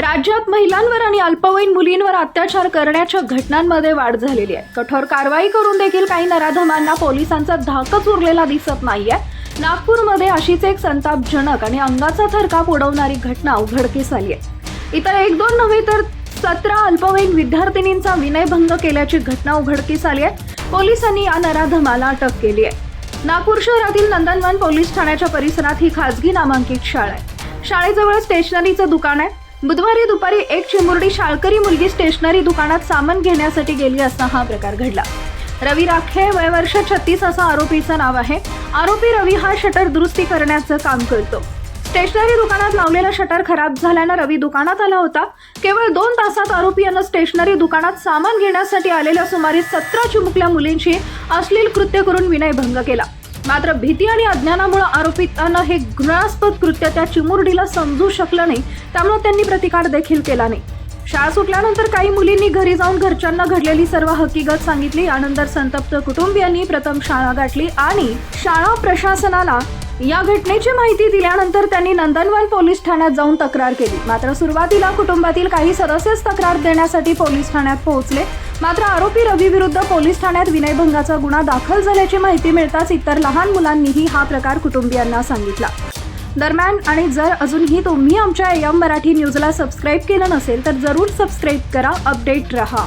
राज्यात महिलांवर आणि अल्पवयीन मुलींवर अत्याचार करण्याच्या घटनांमध्ये वाढ झालेली आहे. कठोर कारवाई करून देखील काही नराधमांना पोलिसांचा धाकच उरलेला दिसत नाहीये. नागपूरमध्ये अशीच एक संतापजनक आणि अंगाचा थरकाप उडवणारी घटना उघडकीस आली आहे. इतर एक दोन नव्हे तर सतरा अल्पवयीन विद्यार्थिनींचा विनयभंग केल्याची घटना उघडकीस आली आहे. पोलिसांनी या नराधमाला अटक केली आहे. नागपूर शहरातील नंदनवन पोलीस ठाण्याच्या परिसरात ही खासगी नामांकित शाळा आहे. शाळेजवळ स्टेशनरीचं दुकान आहे. बुधवारी दुपारी एक चिमुरडी शाळकरी मुलगी स्टेशनरी दुकानात सामान घेण्यासाठी गेली असता हा प्रकार घडला. रवी राखे वय वर्ष छत्तीस असं आरोपीचं नाव आहे. आरोपी रवी हा शटर दुरुस्ती करण्याचं काम करतो. स्टेशनरी दुकानात लावलेलं शटर खराब झाल्यानं रवी दुकानात आला होता. केवळ दोन तासात आरोपी यानं स्टेशनरी दुकानात सामान घेण्यासाठी आलेल्या सुमारे सतरा चिमुकल्या मुलींशी अश्लील कृत्य करून विनयभंग केला. मात्र भीती आणि अज्ञानामुळे आरोपितानं हे घृणास्पद कृत्य त्या चिमुरडीला समजू शकलं नाही त्यामुळे त्यांनी प्रतिकार देखील केला नाही. शाळा सुटल्यानंतर काही मुलींनी घरी जाऊन घरच्यांना घडलेली सर्व हकीकत सांगितली. यानंतर संतप्त कुटुंबियांनी प्रथम शाळा गाठली आणि शाळा प्रशासनाला या घटनेची माहिती दिल्यानंतर त्यांनी नंदनवन पोलीस ठाण्यात जाऊन तक्रार केली. मात्र सुरुवातीला कुटुंबातील काही सदस्यच तक्रार देण्यासाठी पोलीस ठाण्यात पोहोचले. मात्र आरोपी रवी विरुद्ध पोलीस ठाण्यात विनयभंगाचा गुन्हा दाखल झाल्याची माहिती मिळताच इतर लहान मुलांनीही हा प्रकार कुटुंबियांना सांगितला. दरम्यान आणि जर अजूनही तुम्ही आमच्या एम मराठी न्यूजला सबस्क्राईब केलं नसेल तर जरूर सबस्क्राईब करा अपडेट रहा.